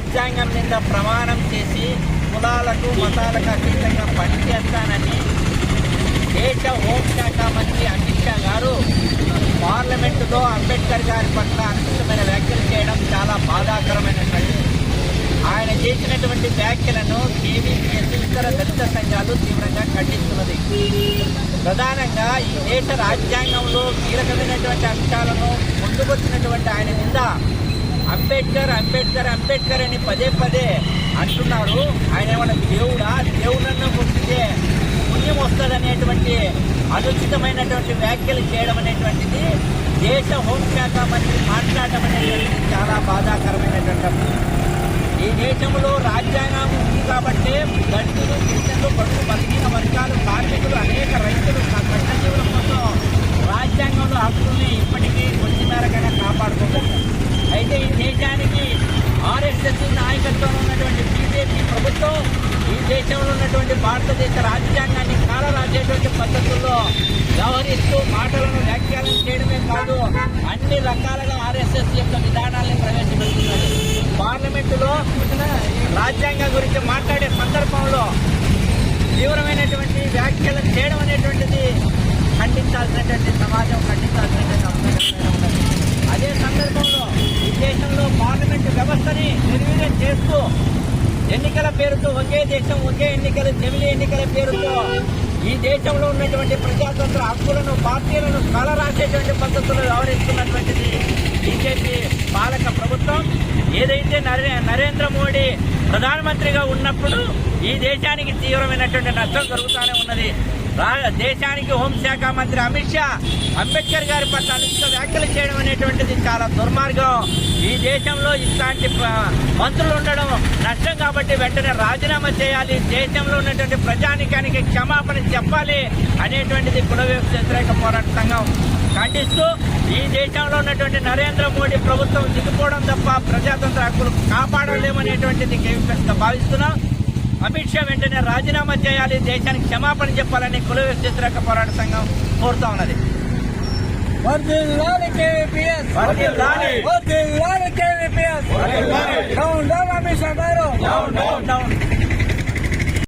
ప్రమాణం చేసి కులాలకు మతాలకు అతీతంగా పనిచేస్తానని దేశ హోంశాఖ మంత్రి అమిత్ షా గారు పార్లమెంటులో అంబేద్కర్ గారి పట్ల అనుచితమైన వ్యాఖ్యలు చేయడం చాలా బాధాకరమైనటువంటి ఆయన చేసినటువంటి వ్యాఖ్యలను కేవీపీఎస్ ఇతర దళిత సంఘాలు తీవ్రంగా ఖండిస్తున్నది. ప్రధానంగా ఈ దేశ రాజ్యాంగంలో కీలకమైనటువంటి అంశాలను ముందుకొచ్చినటువంటి ఆయన నింద అంబేద్కర్ అంబేద్కర్ అంబేద్కర్ అని పదే పదే అంటున్నారు ఆయన ఏమన్నా దేవుడా దేవుడన్న పుట్టితే పుణ్యం వస్తుందనేటువంటి అనుచితమైనటువంటి వ్యాఖ్యలు చేయడం అనేటువంటిది దేశ హోంశాఖ మంత్రి మాట్లాడడం అనేటువంటిది చాలా బాధాకరమైనటువంటి ఈ దేశంలో రాజ్యాంగం ఉంది కాబట్టి దళితులు గిరిజనులు దేశంలో ఉన్నటువంటి భారతదేశ రాజ్యాంగాన్ని కాలరాసేటువంటి పద్ధతుల్లో వ్యవహరిస్తూ మాటలను వ్యాఖ్యానం చేయడమే కాదు అన్ని రకాలుగా ఆర్ఎస్ఎస్ యొక్క విధానాలను ప్రవేశపెడుతున్నారు. పార్లమెంటులో రాజ్యాంగం గురించి మాట్లాడే సందర్భంలో తీవ్రమైనటువంటి వ్యాఖ్యలు చేయడం అనేటువంటిది ఖండించాల్సినటువంటి సమాజం ఖండించాల్సినటువంటి అవసరం అదే సందర్భంలో ఈ దేశంలో పార్లమెంటు వ్యవస్థని నిర్వీర్యం చేస్తూ ఎన్నికల పేరుతో ఒకే దేశం ఒకే ఎన్నికల జమిలి ఎన్నికల పేరుతో ఈ దేశంలో ఉన్నటువంటి ప్రజాతంత్ర హక్కులను పార్టీలను కలరాసేటువంటి పద్ధతులు వ్యవహరిస్తున్నటువంటిది బీజేపీ పాలక ప్రభుత్వం. ఏదైతే నరే నరేంద్ర మోడీ ప్రధానమంత్రిగా ఉన్నప్పుడు ఈ దేశానికి తీవ్రమైనటువంటి నష్టం జరుగుతూనే ఉన్నది. దేశానికి హోంశాఖ మంత్రి అమిత్ షా అంబేద్కర్ గారి పట్ల అనుచిత వ్యాఖ్యలు చేయడం అనేటువంటిది చాలా దుర్మార్గం. ఈ దేశంలో ఇట్లాంటి మంత్రులు ఉండడం నష్టం కాబట్టి వెంటనే రాజీనామా చేయాలి. దేశంలో ఉన్నటువంటి ప్రజానికానికి క్షమాపణ చెప్పాలి అనేటువంటిది కుల వ్యతిరేక పోరాట సంఘం ఖండిస్తూ ఈ దేశంలో ఉన్నటువంటి నరేంద్ర మోడీ ప్రభుత్వం దిగిపోవడం తప్ప ప్రజాతంత్ర హక్కులు కాపాడలేమనేటువంటిది భావిస్తున్నాం. అమిత్ షా వెంటనే రాజీనామా చేయాలి దేశానికి క్షమాపణ చెప్పాలని కుల వ్యతిరేక పోరాట సంఘం కోరుతా ఉన్నది. అమిత్ షా గారు. Down down down.